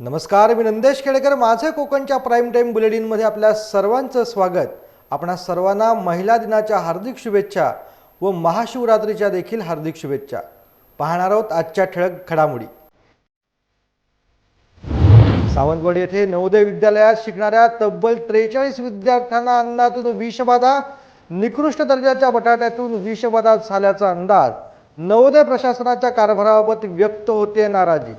नमस्कार मी नंदेश खेडेकर. माझं कोकणच्या प्राईम टाईम बुलेटिनमध्ये आपल्या सर्वांचं स्वागत. आपणा सर्वांना महिला दिनाच्या हार्दिक शुभेच्छा व महाशिवरात्रीच्या देखील हार्दिक शुभेच्छा. पाहणार आहोत आजच्या ठळक घडामोडी. सावंतवाडी येथे नवोदय विद्यालयात शिकणाऱ्या तब्बल त्रेचाळीस विद्यार्थ्यांना अन्नातून विषबाधा निकृष्ट दर्जाच्या बटाट्यातून विषबाधा झाल्याचा अंदाज नवोदय प्रशासनाच्या कारभाराबाबत व्यक्त होते नाराजी.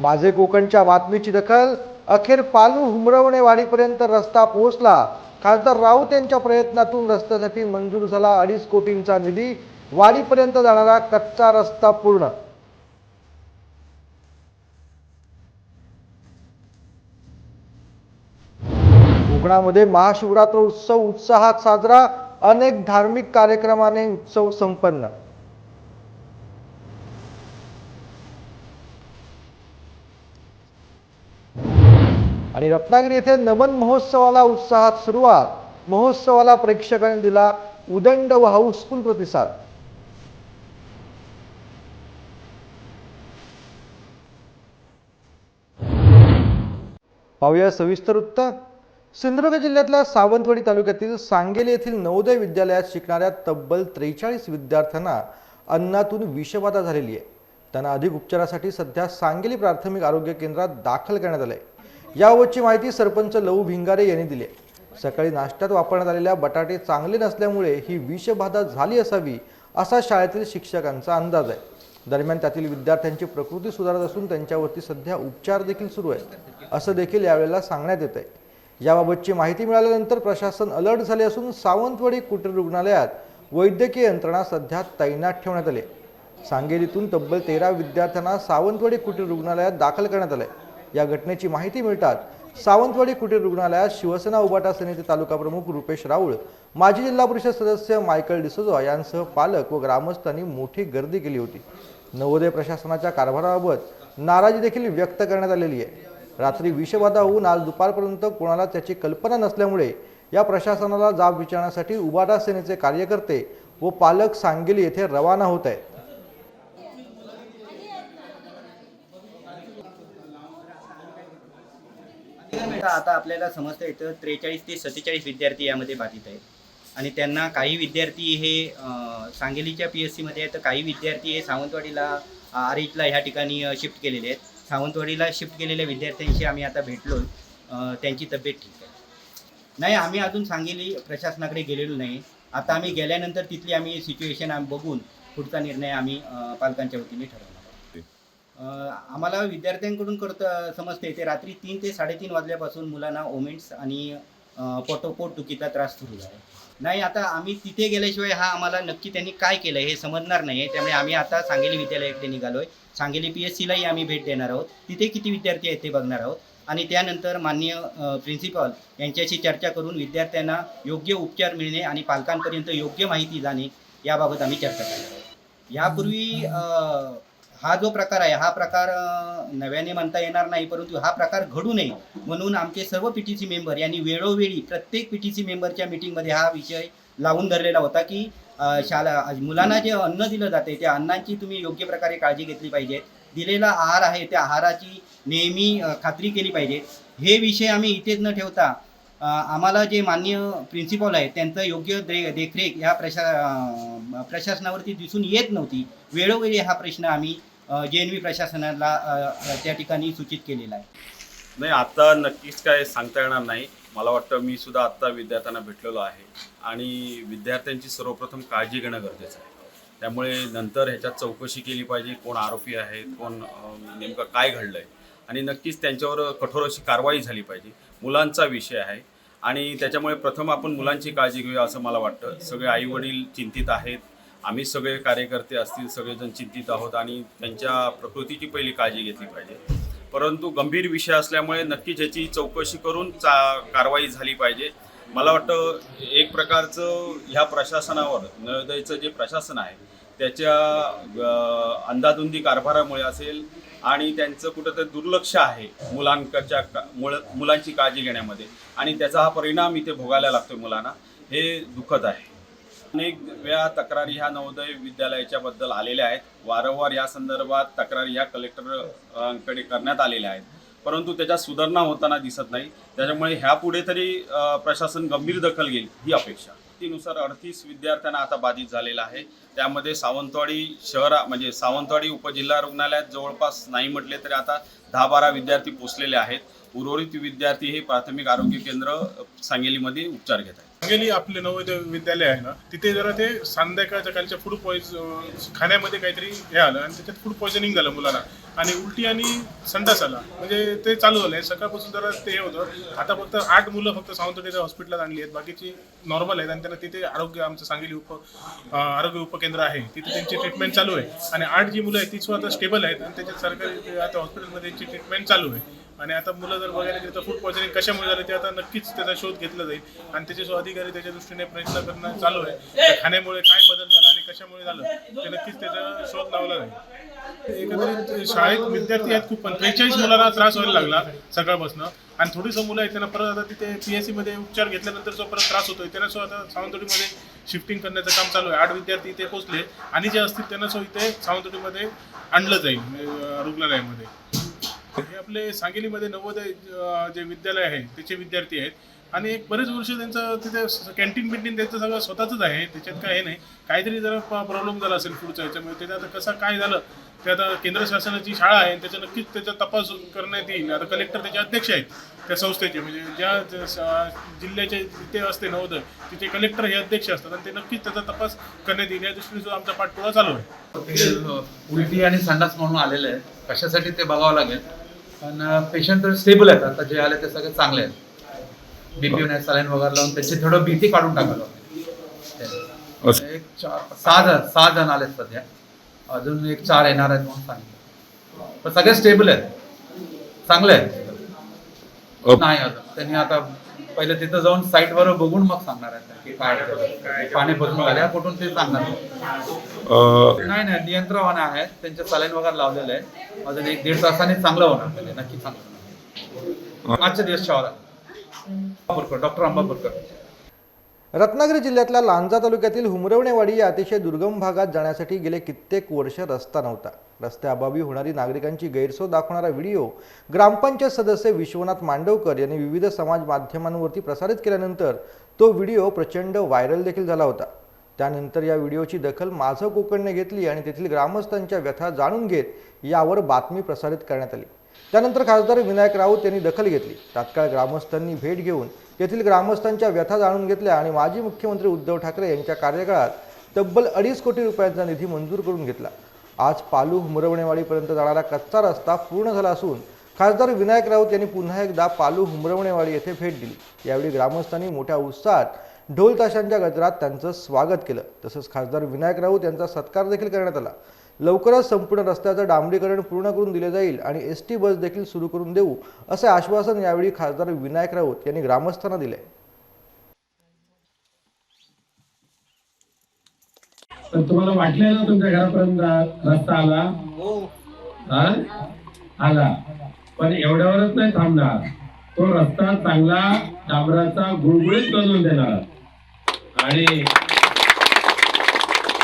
माझे कोकणच्या बातमीची दखल अखेर पालू हुमरवणे वाडीपर्यंत रस्ता पोहोचला. खासदार राऊत यांच्या प्रयत्नातून रस्त्यासाठी मंजूर झाला. अडीच कोटींचा निधी वाडीपर्यंत जाणारा कच्चा रस्ता पूर्ण. कोकणामध्ये महाशिवरात्र उत्सव उत्साहात साजरा अनेक धार्मिक कार्यक्रमाने उत्सव संपन्न. आणि रत्नागिरी येथे नमन महोत्सवाला उत्साहात सुरुवात. महोत्सवाला प्रेक्षकांनी दिला उदंड व हाऊसफुल प्रतिसाद. पाहूया सविस्तर उत्तर सिंधुदुर्ग जिल्ह्यातल्या सावंतवाडी तालुक्यातील सांगेली येथील नवोदय विद्यालयात शिकणाऱ्या तब्बल त्रेचाळीस विद्यार्थ्यांना अन्नातून विषबाधा झालेली आहे. त्यांना अधिक उपचारासाठी सध्या सांगेली प्राथमिक आरोग्य केंद्रात दाखल करण्यात आलंय. याबाबतची माहिती सरपंच लहू भिंगारे यांनी दिली सकाळी नाश्त्यात वापरण्यात आलेल्या बटाटे चांगले नसल्यामुळे ही विषबाधा झाली असावी असा शाळेतील शिक्षकांचा अंदाज आहे. दरम्यान त्यातील विद्यार्थ्यांची प्रकृती सुधारत असून त्यांच्यावरती सध्या उपचार देखील सुरू आहेत असं देखील यावेळेला सांगण्यात येत आहे याबाबतची माहिती मिळाल्यानंतर प्रशासन अलर्ट झाले असून सावंतवाडी कुटीर रुग्णालयात वैद्यकीय यंत्रणा सध्या तैनात ठेवण्यात आली आहे. सांगेलीतून तब्बल तेरा विद्यार्थ्यांना सावंतवाडी कुटीर रुग्णालयात दाखल करण्यात आलंय. या घटनेची माहिती मिळतात. सावंतवाडी कुटीर रुग्णालयात शिवसेना उबाटा सेनेचे तालुका प्रमुख रुपेश राऊळ माजी जिल्हा परिषद सदस्य मायकल डिसोजा यांसह पालक व ग्रामस्थांनी मोठी गर्दी केली होती. नवोदय प्रशासनाच्या कारभाराबाबत नाराजी देखील व्यक्त करण्यात आलेली आहे. रात्री विषबाधा होऊन आज दुपारपर्यंत कोणाला त्याची कल्पना नसल्यामुळे या प्रशासनाला जाब विचारण्यासाठी उबाटा सेनेचे कार्यकर्ते व पालक सांगेली येथे रवाना होत आहेत. आता आपल्याला समजतं येतं त्रेचाळीस ते सत्तेचाळीस विद्यार्थी यामध्ये बाधित आहेत. आणि त्यांना काही विद्यार्थी हे सांगलीच्या पी एस सीमध्ये आहेत तर काही विद्यार्थी हे सावंतवाडीला आरितला ह्या ठिकाणी शिफ्ट केलेले आहेत. सावंतवाडीला शिफ्ट केलेल्या विद्यार्थ्यांशी आम्ही आता भेटलो. त्यांची तब्येत ठीक आहे. नाही आम्ही अजून सांगली प्रशासनाकडे गेलेलो नाही. आता आम्ही गेल्यानंतर तिथली आम्ही सिच्युएशन आम्ही बघून पुढचा निर्णय आम्ही पालकांच्या वतीने ठरवला आम्हाला विद्यार्थ्यांकडून करत समजते. ते रात्री तीन ते साडेतीन वाजल्यापासून मुलांना ओमेंट्स आणि पोटोपोट दुखीचा त्रास सुरू आहे नाही आता आम्ही तिथे गेल्याशिवाय हा आम्हाला नक्की त्यांनी काय केलं हे समजणार नाही आहे त्यामुळे आम्ही आता सांगली विद्यालयाकडे निघालोय. सांगली पी एस सीलाही आम्ही भेट देणार आहोत. तिथे किती विद्यार्थी आहेत ते बघणार आहोत. आणि त्यानंतर माननीय प्रिन्सिपल यांच्याशी चर्चा करून विद्यार्थ्यांना योग्य उपचार मिळणे आणि पालकांपर्यंत योग्य माहिती जाणे याबाबत आम्ही चर्चा करणार आहोत. यापूर्वी हा जो प्रकार आहे हा प्रकार नव्याने म्हणता येणार नाही परंतु हा प्रकार घडू नये म्हणून आमचे सर्व पी टी सी मेंबर यांनी वेळोवेळी प्रत्येक पी टी सी मेंबरच्या मिटिंगमध्ये हा विषय लावून धरलेला होता की शाला मुलांना जे अन्न दिलं जाते त्या अन्नाची तुम्ही योग्य प्रकारे काळजी घेतली पाहिजे दिलेला आहार आहे त्या आहाराची नेहमी खात्री केली पाहिजे हे विषय आम्ही इथेच न ठेवता आम्हाला जे मान्य प्रिन्सिपल आहेत त्यांचं योग्य दे देखरेख ह्या प्रशा प्रशासनावरती दिसून येत नव्हती. वेळोवेळी हा प्रश्न आम्ही जे एन व्ही प्रशासनाला त्या ठिकाणी सूचित केलेलं आहे. नाही आता नक्कीच काय सांगता येणार नाही. मला वाटतं मी सुद्धा आत्ता विद्यार्थ्यांना भेटलेलो आहे. आणि विद्यार्थ्यांची सर्वप्रथम काळजी घेणं गरजेचं आहे. त्यामुळे नंतर ह्याच्यात चौकशी केली पाहिजे कोण आरोपी आहेत कोण नेमकं काय घडलं आहे आणि नक्कीच त्यांच्यावर कठोर अशी कारवाई झाली पाहिजे. मुलांचा विषय आहे. आणि त्याच्यामुळे प्रथम आपण मुलांची काळजी घेऊया असं मला वाटतं. सगळे आईवडील चिंतित आहेत. आम्ही सगळे कार्यकर्ते असतील सगळेजण चिंतित आहोत आणि त्यांच्या प्रकृतीची पहिली काळजी घेतली पाहिजे. परंतु गंभीर विषय असल्यामुळे नक्कीच याची चौकशी करून चा कारवाई झाली पाहिजे. मला वाटतं एक प्रकारचं ह्या प्रशासनावर नळदयचं जे प्रशासन आहे त्याच्या अंदाधुंदी कारभारामुळे असेल आणि त्यांचं कुठंतरी दुर्लक्ष आहे मुलांकडच्या का- मुळ- मुलांची काळजी घेण्यामध्ये. आणि त्याचा हा परिणाम इथे भोगायला लागतोय मुलांना. हे दुःखद आहे. अनेक वेळा तक्रारी ह्या नवोदय विद्यालयाच्या बद्दल आलेल्या आहेत. वारंवार या संदर्भात तक्रारी ह्या कलेक्टरकडे करण्यात आलेल्या आहेत. परंतु त्याच्यात सुधारणा होताना दिसत नाही. त्याच्यामुळे ह्यापुढे तरी प्रशासन गंभीर दखल घेईल ही अपेक्षा. तीनुसार अडतीस विद्यार्थ्यांना आता बाधित झालेला आहे. त्यामध्ये सावंतवाडी शहरा म्हणजे सावंतवाडी उपजिल्हा रुग्णालयात जवळपास नाही म्हटले तरी आता दहा बारा विद्यार्थी पोचलेले आहेत. उर्वरित विद्यार्थी हे प्राथमिक आरोग्य केंद्र सांगलीमध्ये उपचार घेत आहेत. गेली आपले नवोदय विद्यालय आहे ना तिथे जरा ते संध्याकाळच्या कालच्या फूड पॉइज खाण्यामध्ये काहीतरी हे आलं आणि त्याच्यात फूड पॉइझनिंग झालं मुलांना आणि उलटी आणि संडास आला. म्हणजे ते चालू झालं. सकाळपासून जरा ते हे होतं. आता फक्त आठ मुलं फक्त सावंतवाडीच्या हॉस्पिटलात आणली आहेत. बाकीची नॉर्मल आहेत आणि त्यांना तिथे आरोग्य आमचं सांगली उप आरोग्य उपकेंद्र आहे. तिथे त्यांची ट्रीटमेंट चालू आहे. आणि आठ जी मुलं आहेत ती सुद्धा स्टेबल आहेत आणि त्याच्यात सरकारी आता हॉस्पिटलमध्ये त्यांची ट्रीटमेंट चालू आहे. आणि आता मुलं जर बघायला गेलं तर फूड पॉयझनिंग कशामुळे झालं ते आता नक्कीच त्याचा शोध घेतला जाईल. आणि त्याचे जो अधिकारी त्याच्या दृष्टीने प्रयत्न करणं चालू आहे खाण्यामुळे काय बदल झाला आणि कशामुळे झालं ते नक्कीच त्याचा शोध लावला जाईल. एकंदरीत शाळेत विद्यार्थी आहेत खूप पण त्रेचाळीस मुलांना त्रास व्हायला लागला सकाळपासून. आणि थोडीसं मुलं आहेत त्यांना परत आता तिथे पी एसमध्ये उपचार घेतल्यानंतर जो परत त्रास होतोय. त्यांना सो आता सावंतवाडीमध्ये शिफ्टिंग करण्याचं काम चालू आहे. आठ विद्यार्थी इथे पोहोचले आणि जे असतील त्यांना सो इथे सावंतवाडीमध्ये आणलं जाईल रुग्णालयामध्ये. हे आपले सांगलीमध्ये नवोदय जे विद्यालय आहे त्याचे विद्यार्थी आहेत. आणि एक बरेच वर्ष त्यांचं तिथे कॅन्टीन बिंटीन त्यांचं सगळं स्वतःच आहे त्याच्यात काय हे नाही. काहीतरी जरा प्रॉब्लेम झाला असेल पुढच्या याच्यामुळे ते आता कसं काय झालं? ते आता केंद्र शासनाची शाळा आहे त्याच्या नक्कीच त्याचा तपास करण्यात येईल. आता कलेक्टर त्याचे अध्यक्ष आहेत. त्या संस्थेचे म्हणजे ज्या जिल्ह्याचे जिथे असते नवोदय तिथे कलेक्टर हे अध्यक्ष असतात आणि ते नक्कीच त्याचा तपास करण्यात येईल. या दृष्टीने सुद्धा आमचा पाठपुरावा चालू आहे. ते उलटी आणि संडास म्हणून आलेले आहेत. कशासाठी ते बघावं लागेल. पण पेशंट तर स्टेबल आहेत. आता जे आले ते सगळे चांगले आहेत. बीपी नाही सलाईन वगैरे लावून त्याची थोडं भीती काढून टाकायला लागेल. एक चार सहा जण सहा जण आलेत सध्या. अजून एक चार येणार आहेत म्हणून सांगितलं. पण सगळे स्टेबल आहेत. चांगले आहेत. नाही अजून त्यांनी आता पहिले तिथं जाऊन साईट वर बघून मग सांगणार आहेत की काय आहे. पाणी भरून कुठून ते सांगणार. नाही नाही. नियंत्रण आहे. त्यांचे सलाईन वगैरे लावलेलं आहे. अजून एक दीड तासाने चांगलं होणार म्हणजे नक्की चांगलं होणार. आजच्या दिवस शहर अंबापूरकर डॉक्टर अंबापूरकर. रत्नागिरी जिल्ह्यातल्या लांजा तालुक्यातील हुमरवणेवाडी या अतिशय दुर्गम भागात जाण्यासाठी गेले कित्येक वर्ष रस्ता नव्हता. रस्त्याअभावी होणारी नागरिकांची गैरसोय दाखवणारा व्हिडिओ ग्रामपंचायत सदस्य विश्वनाथ मांडवकर यांनी विविध समाज माध्यमांवरती प्रसारित केल्यानंतर तो व्हिडिओ प्रचंड व्हायरल देखील झाला होता. त्यानंतर या व्हिडिओची दखल माझं कोकणने घेतली आणि तेथील ग्रामस्थांच्या व्यथा जाणून घेत यावर बातमी प्रसारित करण्यात आली. त्यानंतर खासदार विनायक राऊत यांनी दखल घेतली. तात्काळ ग्रामस्थांनी भेट घेऊन तेथील ग्रामस्थांच्या व्यथा जाणून घेतल्या आणि माजी मुख्यमंत्री उद्धव ठाकरे यांच्या कार्यकाळात तब्बल अडीच कोटी रुपयांचा निधी मंजूर करून घेतला. आज पालू हुमरवणेवाडीपर्यंत जाणारा कच्चा रस्ता पूर्ण झाला असून खासदार विनायक राऊत यांनी पुन्हा एकदा पालू हुमरवणेवाडी येथे भेट दिली. यावेळी ग्रामस्थांनी मोठ्या उत्साहात ढोल ताशांच्या गजरात त्यांचं स्वागत केलं. तसंच खासदार विनायक राऊत यांचा सत्कार देखील करण्यात आला. लवकरच संपूर्ण रस्त्याचं डांबरीकरण पूर्ण करून दिले जाईल आणि एस टी बस देखील सुरू करून देऊ असे आश्वासन यावेळी खासदार विनायक राऊत यांनी ग्रामस्थांना दिले. पण तुम्हाला वाटलं ना तुमच्या घरापर्यंत रस्ता आला? हा? आला. पण एवढ्यावरच नाही थांबणार. तो रस्ता चांगला डांबराचा गुळगुळीत बनवून देणार. आणि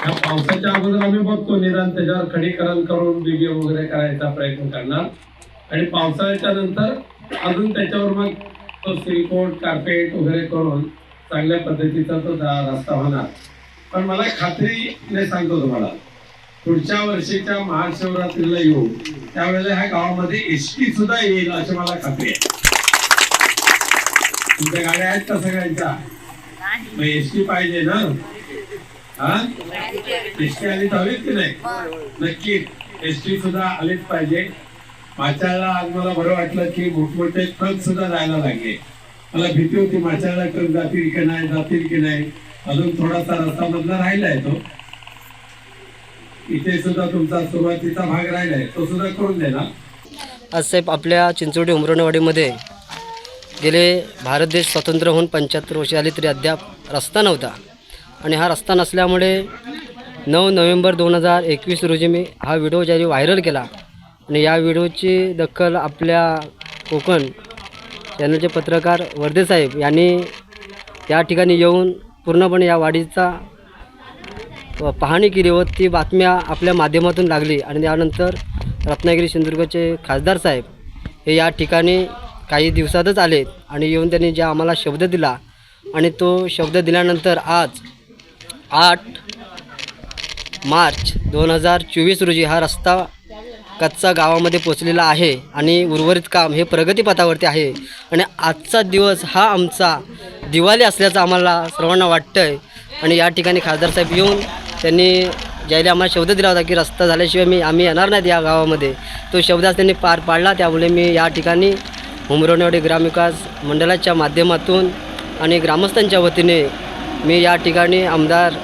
या पावसाच्या अगोदर आम्ही बघतो निदान त्याच्यावर खडीकरण करून डिगे वगैरे करायचा प्रयत्न करणार. आणि पावसाळ्याच्या नंतर अजून त्याच्यावर मग तो सिलिकोट कार्पेट वगैरे करून चांगल्या पद्धतीचा तो रस्ता होणार. पण मला खात्रीने सांगतो तुम्हाला. पुढच्या वर्षीच्या महाशिवरात्रीला येऊ त्यावेळेला ह्या गावामध्ये एस टी सुद्धा येईल अशी मला खात्री आहे. तुमच्या गाड्या आहेत का सगळ्यांच्या? मग एस टी पाहिजे ना? हा? एस टी आली तर हवीच की नाही? नक्की. एस टी सुद्धा आलीच पाहिजे. माचाळला आज मला बरं वाटलं की मोठमोठे ट्रक सुद्धा जायला लागले. मला भीती होती माचाळला ट्रक जातील की नाही जातील की नाही? अजून थोडासा रस्ता मधला राहिलाय तो. इथे सुद्धा तुमचा सुरुवातीचा भाग राहिलाय तो सुद्धा करून देणार आज साहेब आपल्या चिंचोडी उमरणवाडीमध्ये गेले भारत देश स्वतंत्र होऊन पंच्याहत्तर वर्षे आली तरी अद्याप रस्ता नव्हता. आणि हा रस्ता नसल्यामुळे नऊ नोव्हेंबर दोन हजार एकवीस रोजी मी हा व्हिडिओ ज्यावेळी व्हायरल केला. आणि या व्हिडिओची दखल आपल्या कोकण चॅनलचे पत्रकार वर्धे साहेब यांनी या ठिकाणी येऊन पूर्णपणे या वाढीचा पाहणी केली व ती बातम्या आपल्या माध्यमातून लागली आणि त्यानंतर रत्नागिरी सिंधुदुर्गचे खासदार साहेब हे या ठिकाणी काही दिवसातच आले आणि येऊन त्यांनी जे आम्हाला शब्द दिला आणि तो शब्द दिल्यानंतर आज आठ मार्च दोन हजार चोवीस रोजी हा रस्ता कच्चा गावामध्ये पोचलेला आहे आणि उर्वरित काम हे प्रगतीपथावरती आहे. आणि आजचा दिवस हा आमचा दिवाळी असल्याचं आम्हाला सर्वांना वाटतं आहे आणि या ठिकाणी खासदार साहेब येऊन त्यांनी ज्याला आम्हाला शब्द दिला होता की रस्ता झाल्याशिवाय मी आम्ही येणार नाहीत या गावामध्ये तो शब्द त्यांनी पार पाडला. त्यामुळे मी या ठिकाणी उमरवणेवाडी ग्रामविकास मंडळाच्या माध्यमातून आणि ग्रामस्थांच्या वतीने मी या ठिकाणी आमदार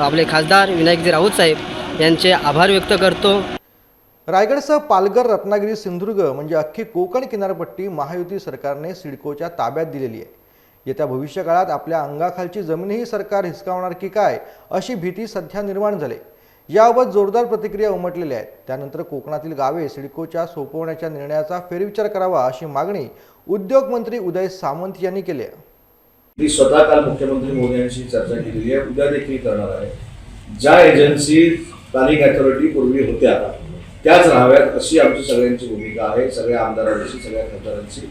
आपले खासदार विनायकजी राऊत साहेब यांचे आभार व्यक्त करतो. रायगडसह पालघर रत्नागिरी सिंधुदुर्ग म्हणजे अख्खी कोकण किनारपट्टी महायुती सरकारने सिडकोच्या ताब्यात दिलेली आहे. येत्या भविष्यकाळात आपल्या अंगाखालची जमीनही सरकार हिसकावणार की काय अशी भीती सध्या निर्माण झाली. याबाबत जोरदार प्रतिक्रिया उमटलेल्या आहेत. त्यानंतर कोकणातील गावे सिडकोच्या सोपवण्याच्या निर्णयाचा फेरविचार करावा अशी मागणी उद्योग मंत्री उदय सामंत यांनी केली आहे. मी स्वतः काल मुख्यमंत्री मोदी मोदयांशी चर्चा केलेली आहे. उद्या देखील करणार आहे. ज्या एजन्सी स्थानिक अथॉरिटी पूर्वी होत्या त्याच राहाव्यात अशी आमची सगळ्यांची भूमिका आहे. सगळ्या आमदारांची सगळ्या खासदारांची.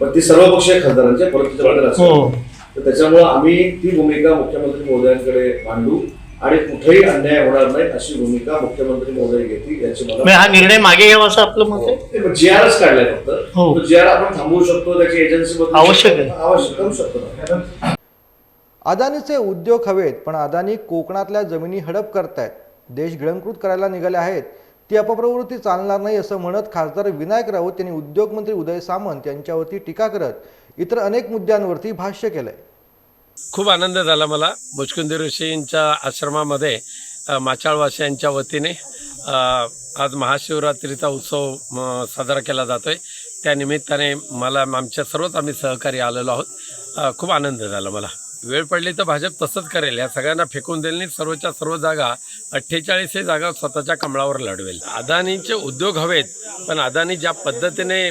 पण ती सर्वपक्षीय खासदारांची परत त्याच्याबद्दल असं. तर त्याच्यामुळं आम्ही ती भूमिका मुख्यमंत्री मोदयांकडे मांडू आणि कुठेही अन्याय होणार नाही अशी भूमिका मुख्यमंत्री मोदय घेतील याची मला मग हा निर्णय मागे घ्यावा असं आपलं मत आहे? जी आरच काढलाय फक्त. हो. जी आर आपण थांबवू शकतो त्याची एजन्सी आवश्यक आहे. आवश्यक करू शकतो. अदानीचे उद्योग हवेत पण अदानी कोकणातल्या जमिनी हडप करतायत. देश गिळंकृत करायला निघाले आहेत. ती अपप्रवृत्ती चालणार नाही असं म्हणत खासदार विनायक राऊत यांनी उद्योगमंत्री उदय सामंत यांच्यावरती टीका करत इतर अनेक मुद्द्यांवरती भाष्य केलंय. खूप आनंद झाला मला. मुचकुंदी ऋषींच्या आश्रमामध्ये माचाळवासियांच्या वतीने आज महाशिवरात्रीचा उत्सव म, साजरा केला जातो आहे त्यानिमित्ताने मला आमच्या सर्वच आम्ही सहकारी आलेलो आहोत. खूप आनंद झाला मला. वेळ पडली तर भाजप तसंच करेल. या सगळ्यांना फेकून देईल सर्वच्या सर्व जागा अठ्ठेचाळीस हे जागा स्वतःच्या कमळावर लढवेल. अदानीचे उद्योग हवेत पण अदानी ज्या पद्धतीने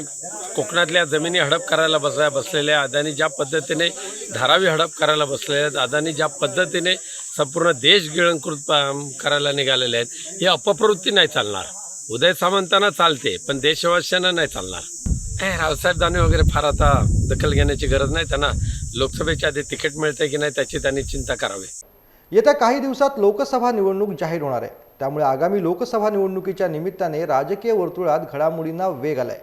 कोकणातल्या जमिनी हडप करायला बसल्या बसलेल्या अदानी ज्या पद्धतीने धारावी हडप करायला बसलेल्या आहेत अदानी ज्या पद्धतीने संपूर्ण देश गिळंकृत करायला निघालेले आहेत ही अपप्रवृत्ती नाही चालणार. उदय सामंतांना चालते पण देशवासियांना नाही चालणार. काय रावसाहेब दानवे वगैरे फार आता दखल घेण्याची गरज नाही त्यांना लोकसभेच्या आधी तिकीट मिळते की नाही त्याची त्यांनी चिंता करावी. येत्या काही दिवसात लोकसभा निवडणूक जाहीर होणार आहे. त्यामुळे आगामी लोकसभा निवडणुकीच्या निमित्ताने राजकीय वर्तुळात घडामोडींना वेग आलाय.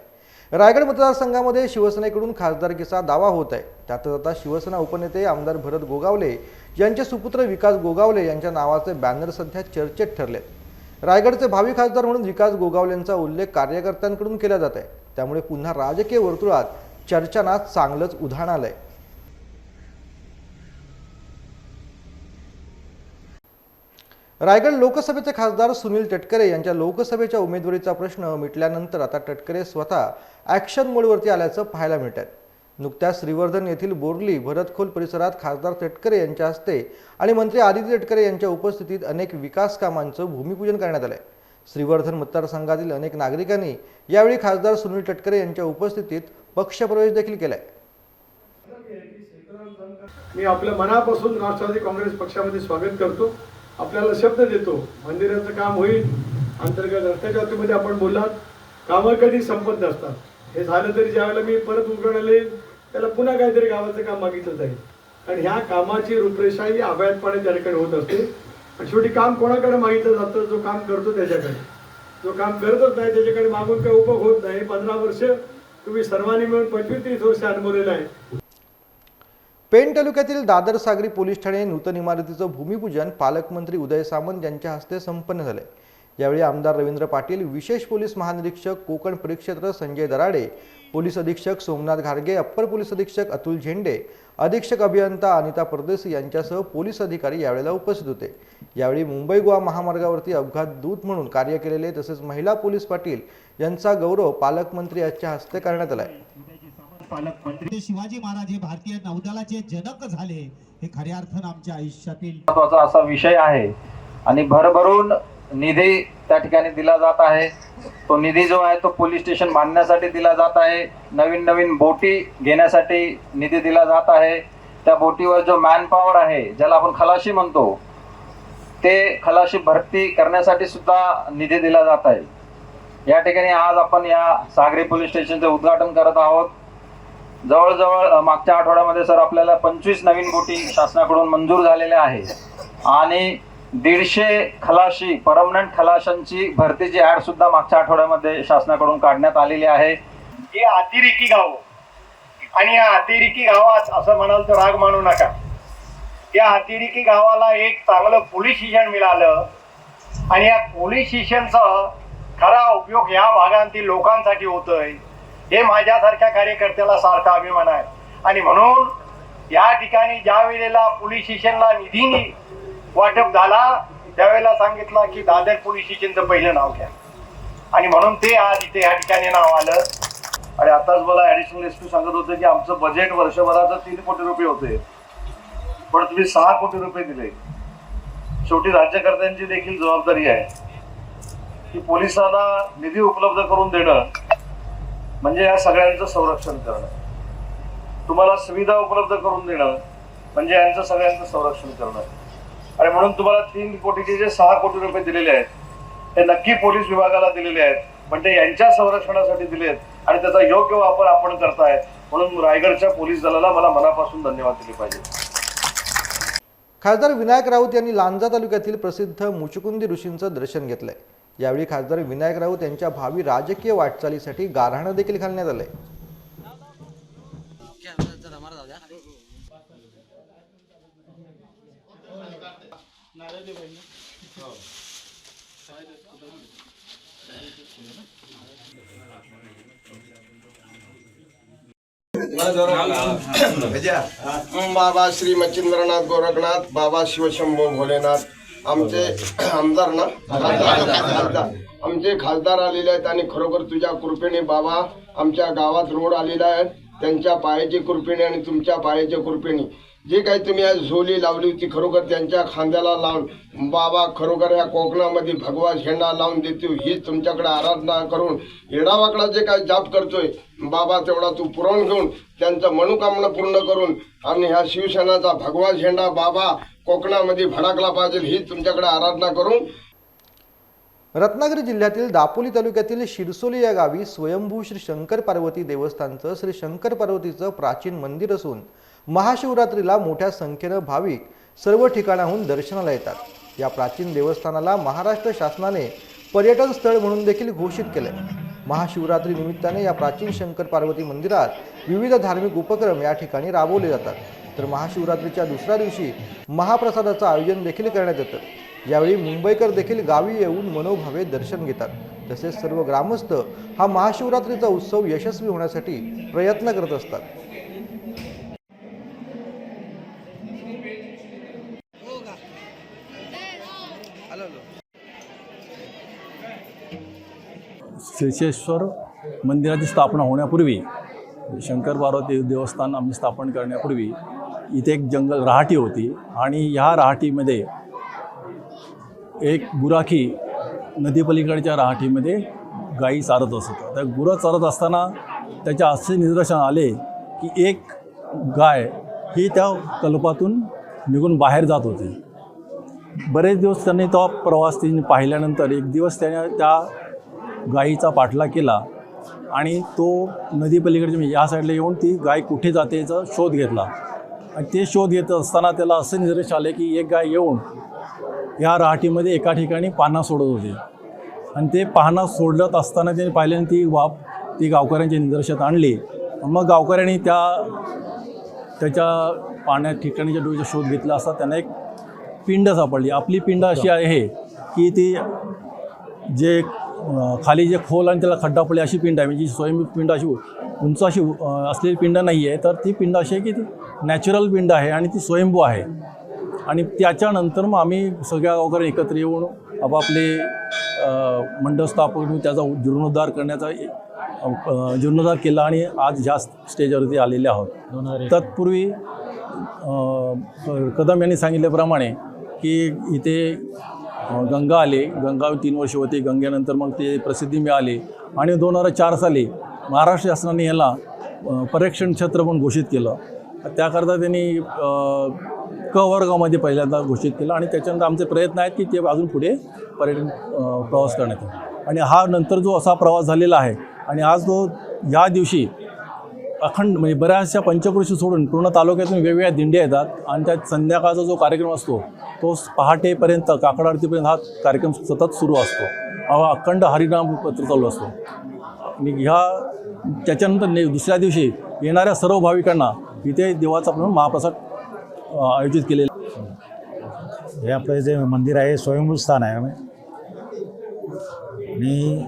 रायगड मतदारसंघामध्ये शिवसेनेकडून खासदारकीचा दावा होत आहे. त्यातच आता शिवसेना उपनेते आमदार भरत गोगावले यांचे सुपुत्र विकास गोगावले यांच्या नावाचे बॅनर सध्या चर्चेत ठरलेत. रायगडचे भावी खासदार म्हणून विकास गोगावलेंचा उल्लेख कार्यकर्त्यांकडून केला जात आहे. त्यामुळे पुन्हा राजकीय वर्तुळात चर्चांना चांगलंच उधाण आलंय. रायगड लोकसभेचे खासदार सुनील तटकरे यांच्या लोकसभेच्या उमेदवारीचा प्रश्न मिटल्यानंतर आता तटकरे स्वतः ॲक्शन मोडवरती आल्याचं पाहायला मिळत आहे नुकत्याच श्रीवर्धन येथील बोरली भरतखोल परिसरात खासदार तटकरे यांच्या हस्ते आणि मंत्री आदित्य तटकरे यांच्या उपस्थितीत अनेक विकास कामांचं भूमिपूजन करण्यात आलंय. श्रीवर्धन मतदारसंघातील अनेक नागरिकांनी यावेळी खासदार सुनील तटकरे यांच्या उपस्थितीत पक्षप्रवेश देखील केलाय. मी आपल्या मनापासून राष्ट्रवादी काँग्रेस पक्षामध्ये स्वागत करतो. आपल्याला शब्द देतो. मंदिराचं काम होईल. अंतर्गत रस्त्याच्या बाबतीमध्ये आपण बोललात. कामं कधी संपत नसतात. हे झालं तरी ज्यावेळेला मी परत उघडले त्याला पुन्हा काहीतरी गावाचं काम मागितलं जाईल. आणि ह्या कामाची रूपरेषा ही अभयातपणे त्या ठिकाणी होत असते. आणि शेवटी काम कोणाकडे मागितलं जातं? जो काम करतो त्याच्याकडे. जो काम करतच नाही त्याच्याकडे मागून काही उपयोग होत नाही. पंधरा वर्ष तुम्ही सर्वांनी मिळून पंचवीस तीस वर्ष अनुभवलेलं आहे. पेण तालुक्यातील दादर सागरी पोलीस ठाणे नूतन इमारतीचं भूमिपूजन पालकमंत्री उदय सामंत यांच्या हस्ते संपन्न झाले यावेळी आमदार रवींद्र पाटील विशेष पोलीस महानिरीक्षक कोकण परिक्षेत्र संजय दराडे पोलीस अधीक्षक सोमनाथ घारगे अप्पर पोलीस अधीक्षक अतुल झेंडे अधीक्षक अभियंता अनिता परदेसी यांच्यासह पोलीस अधिकारी यावेळेला उपस्थित होते. यावेळी मुंबई गोवा महामार्गावरती अपघात दूत म्हणून कार्य केलेले तसेच महिला पोलीस पाटील यांचा गौरव पालकमंत्री यांच्या हस्ते करण्यात आला ते शिवाजी महाराज हे भारतीय नौदलाचे जनक झाले हे खऱ्या अर्थानं आमच्या आयुष्यातील महत्त्वाचा असा विषय आहे. आणि भरभरून निधी त्या ठिकाणी दिला जात आहे. तो निधी जो आहे तो पोलीस स्टेशन बांधण्यासाठी दिला जात आहे. नवीन नवीन बोटी घेण्यासाठी निधी दिला जात आहे. त्या बोटीवर जो मॅन पॉवर आहे ज्याला आपण खलाशी म्हणतो ते खलाशी भरती करण्यासाठी सुद्धा निधी दिला जात आहे. या ठिकाणी आज आपण या सागरी पोलीस स्टेशनचे उद्घाटन करत आहोत. जवळजवळ मागच्या आठवड्यामध्ये सर आपल्याला पंचवीस नवीन बोटी शासनाकडून मंजूर झालेल्या आहे आणि दीडशे खलाशी परमनंट खलाशांची भरतीची ऍड सुद्धा मागच्या आठवड्यामध्ये शासनाकडून काढण्यात आलेली आहे. ही अतिरेकी गाव. आणि या अतिरेकी गावात असं म्हणाल तर राग मानू नका. या अतिरेकी गावाला एक चांगलं पोलीस स्टेशन मिळालं. आणि या पोलीस स्टेशनचा खरा उपयोग या भागांतील लोकांसाठी होतोय. हे माझ्यासारख्या कार्यकर्त्याला सारखा अभिमान आहे. आणि म्हणून या ठिकाणी ज्या वेळेला पोलीस स्टेशनला निधीने वाटप झाला त्यावेळेला सांगितलं की दादर पोलीस स्टेशनचं पहिलं नाव घ्या. आणि म्हणून ते आज इथे या ठिकाणी नाव आलं. आणि आताच मला ऍडिशनल एस पी सांगत होतं की आमचं बजेट वर्षभराचं तीन कोटी रुपये होते. पण तुम्ही सहा कोटी रुपये दिले. शेवटी राज्यकर्त्यांची देखील जबाबदारी आहे. की पोलिसांना निधी उपलब्ध करून देणं म्हणजे या सगळ्यांचं संरक्षण करणं. तुम्हाला सुविधा उपलब्ध करून देणं म्हणजे यांचं सगळ्यांचं संरक्षण करणं. आणि म्हणून तुम्हाला तीन कोटीचे जे सहा कोटी रुपये दिलेले आहेत ते नक्की पोलीस विभागाला दिलेले आहेत पण ते यांच्या संरक्षणासाठी दिले आहेत आणि त्याचा योग्य वापर आपण करताय म्हणून रायगडच्या पोलीस दलाला मला मनापासून धन्यवाद दिले पाहिजे. खासदार विनायक राऊत यांनी लांजा तालुक्यातील प्रसिद्ध मुचुकुंदी ऋषींचं दर्शन घेतलंय. यावेळी खासदार विनायक राऊत यांच्या भावी राजकीय वाटचालीसाठी गारहाणं देखील घालण्यात आलंय. बाबा श्री मच्छिंद्रनाथ गोरखनाथ बाबा शिवशंभू भोलेनाथ आमचे आमदार ना? खासदार. आमचे खासदार आलेले आहेत आणि खरोखर तुझ्या कृपेने बाबा आमच्या गावात रोड आलेला आहे. त्यांच्या पायाची कृपेने आणि तुमच्या पायाच्या कृपेने. जे काही तुम्ही आज झोली लावली होती खरोखर त्यांच्या खांद्याला लावून बाबा खरोखर या कोकणामध्ये भगवा झेंडा लावून देतो ही तुमच्याकडे आराधना करून येडावाकडा जे काही जाप करतोय बाबा तेवढा तू पुरवून घेऊन त्यांचं मनोकामना पूर्ण करून आणि ह्या शिवसेनाचा भगवा झेंडा बाबा कोकणामध्ये भडकला पाहिजे ही तुमच्याकडे आराधना करून. रत्नागिरी जिल्ह्यातील दापोली तालुक्यातील शिरसोली या गावी स्वयंभू श्री शंकर पार्वती देवस्थानचं श्री शंकर पार्वतीचं प्राचीन मंदिर असून महाशिवरात्रीला मोठ्या संख्येनं भाविक सर्व ठिकाणाहून दर्शनाला येतात. या प्राचीन देवस्थानाला महाराष्ट्र शासनाने पर्यटन स्थळ म्हणून देखील घोषित केलं महाशिवरात्री निमित्ताने या प्राचीन शंकर पार्वती मंदिरात विविध धार्मिक उपक्रम या ठिकाणी राबवले जातात. तर महाशिवरात्रीच्या दुसऱ्या दिवशी महाप्रसादाचं आयोजन देखील करण्यात येतं. यावेळी मुंबईकर देखील गावी येऊन मनोभावे दर्शन घेतात. तसेच सर्व ग्रामस्थ हा महाशिवरात्रीचा उत्सव यशस्वी होण्यासाठी प्रयत्न करत असतात. श्रीशेश्वर मंदिराची स्थापना होण्यापूर्वी शंकर पार्वती देवस्थान आम्ही स्थापन करण्यापूर्वी इथे एक जंगल रहाटी होती आणि ह्या रहाटीमध्ये एक गुराखी नदीपलीकडच्या रहाटीमध्ये गाई चारत असत. त्या गुरं चारत असताना त्याच्या असे निदर्शन आले की एक गाय ही त्या कल्पातून निघून बाहेर जात होती. बरेच दिवस त्यांनी तो प्रवास तिने पाहिल्यानंतर एक दिवस त्याने त्या गायीचा पाठलाग केला आणि तो नदीपलीकडच्या म्हणजे या साईडला येऊन ती गाय कुठे जाते याचा शोध घेतला. आणि ते शोध घेत असताना त्याला असे निर्देश आले की एक गाय येऊन या राहाटीमध्ये एका ठिकाणी पाना सोडत होते. आणि ते पाहणं सोडत असताना त्यांनी पाहिल्याने ती वाप ती गावकऱ्यांच्या निदर्शनात आणली. मग गावकऱ्यांनी त्या त्याच्या पाण्या ठिकाणीच्या डोळीचा शोध घेतला असता त्यांना एक पिंड सापडली. आपली पिंड अशी आहे की ती जे खाली जे खोल आणि त्याला खड्डा पडले अशी पिंड आहे. म्हणजे स्वयं पिंड अशी उंच अशी असलेली पिंड नाही आहे. तर ती पिंड अशी आहे की ती नॅचरल पिंड आहे आणि ती स्वयंभू आहे. आणि त्याच्यानंतर मग आम्ही सगळ्या गावकऱ्या एकत्र येऊन आपापले अं, मंडप स्थापन करून त्याचा जीर्णोद्धार करण्याचा जीर्णोद्धार केला आणि आज ह्या स्टेजवरती आलेले आहोत. तत्पूर्वी कदम यांनी सांगितल्याप्रमाणे की इथे गंगा आले. गंगा तीन वर्ष होती. गंगेनंतर मग ते प्रसिद्धी मिळाली. आणि दोन हजार चार साली महाराष्ट्र शासनाने याला पर्यक्षण क्षेत्र म्हणून घोषित केलं. त्याकरता त्यांनी क वर्गामध्ये पहिल्यांदा घोषित केलं. आणि त्याच्यानंतर आमचे प्रयत्न आहेत की ते अजून पुढे पर्यटन प्रवास करण्यात आणि हा नंतर जो असा प्रवास झालेला आहे आणि आज तो या दिवशी अखंड म्हणजे बऱ्याचशा पंचक्रोशी सोडून पूर्ण तालुक्यातून वेगवेगळ्या दिंड्या येतात आणि त्यात संध्याकाळचा जो कार्यक्रम असतो तो पहाटेपर्यंत काकड आरतीपर्यंत हा कार्यक्रम सतत सुरू असतो. हा अखंड हरिनाम पत्र चालू असतो. आणि ह्या त्याच्यानंतर ने दुसऱ्या दिवशी येणाऱ्या सर्व भाविकांना इथे देवाचा आपण महाप्रसाद आयोजित केलेला. हे आपलं जे मंदिर आहे स्वयंभू स्थान आहे. आणि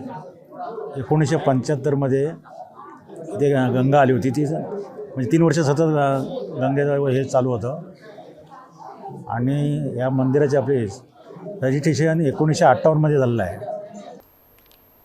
एकोणीसशे पंच्याहत्तरमध्ये ते गंगा आली होती ती. म्हणजे तीन वर्ष सतत ग- गंगेचं हे चालू होतं. आणि या मंदिराचे आपले रजिस्ट्रेशन एकोणीसशे अठ्ठावन्नमध्ये झालेलं आहे.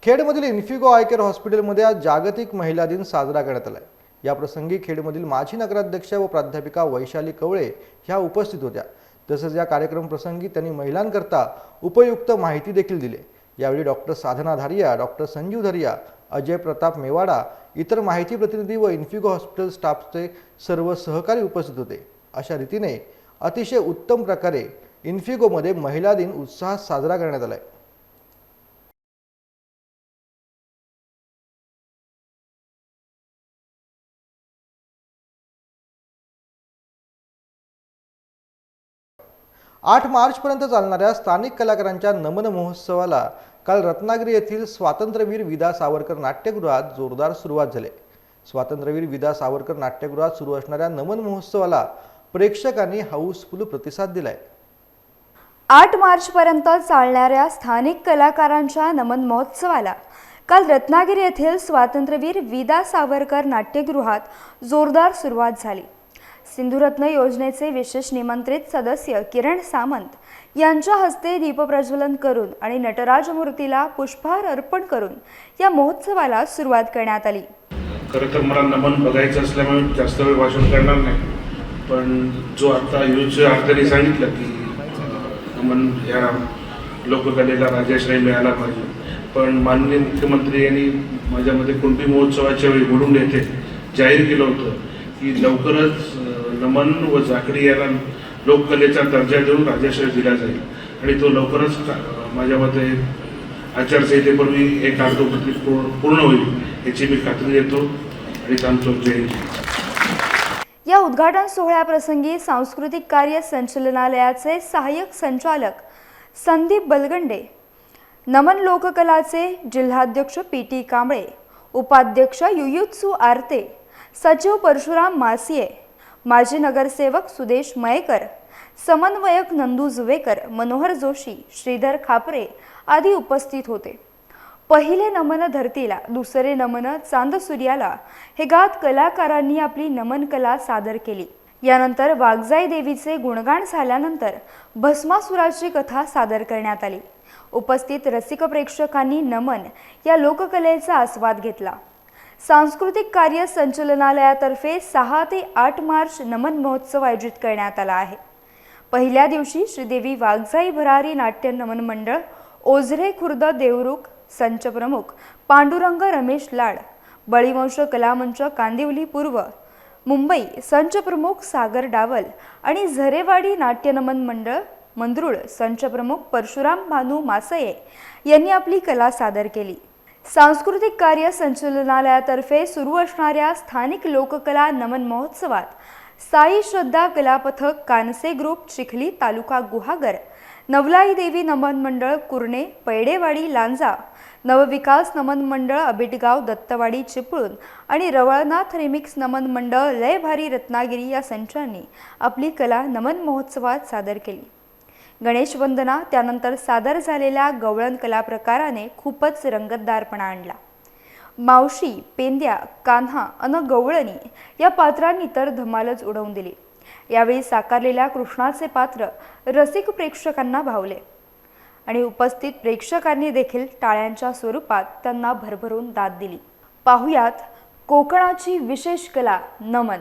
खेडमधील इन्फिगो आय केअर हॉस्पिटलमध्ये आज जागतिक महिला दिन साजरा करण्यात आला आहे या प्रसंगी खेडमधील माजी नगराध्यक्ष व प्राध्यापिका वैशाली कवळे ह्या उपस्थित होत्या. तसंच या कार्यक्रम प्रसंगी त्यांनी महिलांकरता उपयुक्त माहिती देखील दिली. यावेळी डॉक्टर साधना धारिया डॉक्टर संजीव धारिया अजय प्रताप मेवाडा इतर माहिती प्रतिनिधी व इन्फिगो हॉस्पिटल स्टाफचे सर्व सहकारी उपस्थित होते. अशा रीतीने अतिशय उत्तम प्रकारे इन्फिगोमध्ये महिला दिन उत्साहात साजरा करण्यात आला आहे आठ मार्चपर्यंत चालणाऱ्या स्थानिक कलाकारांच्या नमन महोत्सवाला काल रत्नागिरी येथील स्वातंत्र्यवीर विदा सावरकर नाट्यगृहात जोरदार सुरुवात झाली. स्वातंत्र्यवीर विदा सावरकर नाट्यगृहात सुरू असणाऱ्या नमन महोत्सवाला प्रेक्षकांनी हाऊसफुल प्रतिसाद दिलाय. आठ मार्चपर्यंत चालणाऱ्या स्थानिक कलाकारांच्या नमन महोत्सवाला काल रत्नागिरी येथील स्वातंत्र्यवीर विदा सावरकर नाट्यगृहात जोरदार सुरुवात झाली. सिंधुरत्न योजनेचे विशेष निमंत्रित सदस्य किरण सामंत यांच्या हस्ते दीपप्रज्वलन करून आणि नटराज मूर्तीला पुष्पहार अर्पण करून या महोत्सवाला सुरुवात करण्यात आली. खरं तर मला नमन बघायचं असल्यामुळे जास्त वेळ भाषण करणार नाही. पण जो आता युज अर्थाने सांगितलं की नमन या लोककलेला राजाश्रय मिळाला पाहिजे. पण माननीय मुख्यमंत्री यांनी माझ्यामध्ये कुंभी महोत्सवाच्या वेळी म्हणून येथे जाहीर केलं होतं की लवकरच नमन व जाकडी याला लोककलेचा दर्जा देऊन राजाश्रय दिला जाईल. आणि तो लवकरच माझ्या मते आचारसंहितेपूर्वी हे कागदोपत्री पूर्ण पूर्ण होईल याची मी खात्री देतो. आणि सांगतो जय या उद्घाटन सोहळ्याप्रसंगी सांस्कृतिक कार्य संचालनालयाचे सहाय्यक संचालक संदीप बलगंडे नमन लोककलाचे जिल्हाध्यक्ष पी टी कांबळे उपाध्यक्ष युयुत्सू आरते सचिव परशुराम मासिये माजी नगरसेवक सुदेश मयेकर समन्वयक नंदू जुवेकर मनोहर जोशी श्रीधर खापरे आदी उपस्थित होते. पहिले नमन धरतीला दुसरे नमन चांद सूर्याला हे गात कलाकारांनी आपली नमन कला सादर केली. यानंतर वाघजाई देवीचे गुणगान झाल्यानंतर भस्मासुराची कथा सादर करण्यात आली. उपस्थित रसिक प्रेक्षकांनी नमन या लोककलेचा आस्वाद घेतला. सांस्कृतिक कार्य संचलनालयातर्फे सहा ते आठ मार्च नमन महोत्सव आयोजित करण्यात आला आहे. पहिल्या दिवशी श्रीदेवी वाघजाई भरारी नाट्य नमन मंडळ ओझरे खुर्द देवरुख संच प्रमुख पांडुरंग रमेश लाड बळीवंश कलामंच कांदिवली पूर्व मुंबई संच प्रमुख सागर डावल आणि झरेवाडी नाट्यनमन मंडळ मंदरुळ संच प्रमुख परशुराम भानू मासये यांनी आपली कला सादर केली. सांस्कृतिक कार्य संचालनालयातर्फे सुरू असणाऱ्या स्थानिक लोककला नमन महोत्सवात साई श्रद्धा कलापथक कानसे ग्रुप चिखली तालुका गुहागर नवलाई देवी नमन मंडळ कुर्णे पैडेवाडी लांजा नवविकास नमन मंडळ अबिटगाव दत्तवाडी चिपळूण आणि रवळनाथ रिमिक्स नमन मंडळ लय भारी रत्नागिरी या संचांनी आपली कला नमन महोत्सवात सादर केली. गणेशवंदना त्यानंतर सादर झालेल्या गवळण कला प्रकाराने खूपच रंगतदारपणा आणला. मावशी पेंद्या कान्हा अन गवळणी या पात्रांनी तर धमालच उडवून दिली. यावेळी साकारलेल्या कृष्णाचे पात्र रसिक प्रेक्षकांना भावले आणि उपस्थित प्रेक्षकांनी देखील टाळ्यांच्या स्वरूपात त्यांना भरभरून दाद दिली. पाहुयात कोकणाची विशेष कला नमन.